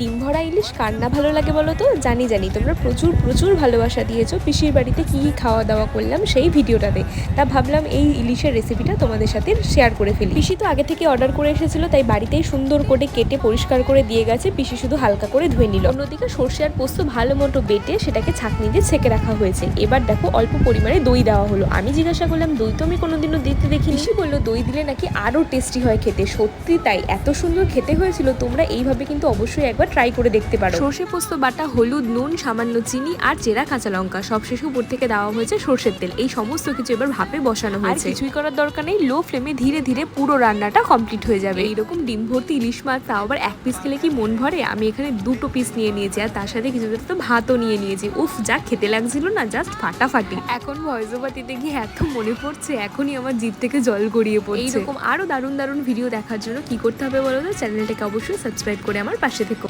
ডিম ভরা ইলিশ কার না ভালো লাগে বলো তো? জানি জানি। তোমরা প্রচুর প্রচুর ভালোবাসা দিয়েছ। পিসির বাড়িতে কী কী খাওয়া দাওয়া করলাম সেই ভিডিওটাতে তা ভাবলাম এই ইলিশের রেসিপিটা তোমাদের সাথে শেয়ার করে ফেলি। পিসি তো আগে থেকে অর্ডার করে এসেছিল, তাই বাড়িতেই সুন্দর করে কেটে পরিষ্কার করে দিয়ে গেছে। পিসি শুধু হালকা করে ধুয়ে নিল। অন্যদিকে সর্ষে আর পোস্ত ভালো মতো বেটে সেটাকে ছাঁকনি দিয়ে ছেঁকে রাখা হয়েছে। এবার দেখো অল্প পরিমাণে দই দেওয়া হলো। আমি জিজ্ঞাসা করলাম, দই তো আমি কোনোদিনও দিতে দেখি পিসি বলল, দই দিলে নাকি আরও টেস্টি হয় খেতে। সত্যি তাই, এত সুন্দর খেতে হয়েছিল। তোমরা এইভাবে কিন্তু অবশ্যই একবার ট্রাই করে দেখতে পারো। সর্ষে পোস্ত বাটা হলুদ নুন সামান্য চিনি আর চেরা কাঁচা লঙ্কা। সব সবশেষে উপর থেকে দেওয়া হয়েছে সর্ষের তেল। এই সমস্ত কিছু এবার ভাপে বসানো হয়েছে। কিছুই করার দরকার নেই। লো ফ্লেমে ধীরে ধীরে পুরো রান্নাটা কমপ্লিট হয়ে যাবে। এইরকম ডিম ভর্তি ইলিশ মাছ তাও আবার এক পিস খেলে কি মন ভরে? আমি এখানে দুটো পিস নিয়ে নিয়েছি। আর তার সাথে কিছু তো ভাতও নিয়ে নিয়েছি। উফ যা খেতে লাগছিল না জাস্ট ফাটাফাটি। এখন ভয়েস ওভার দিতে গিয়ে এত মনে পড়ছে এখনই আমার জিভ থেকে জল গড়িয়ে পড়ছে। এইরকম আরও দারুণ দারুণ ভিডিও দেখার জন্য কি করতে হবে বলো তো? চ্যানেলটাকে অবশ্যই সাবস্ক্রাইব করে আমার পাশে থেকো।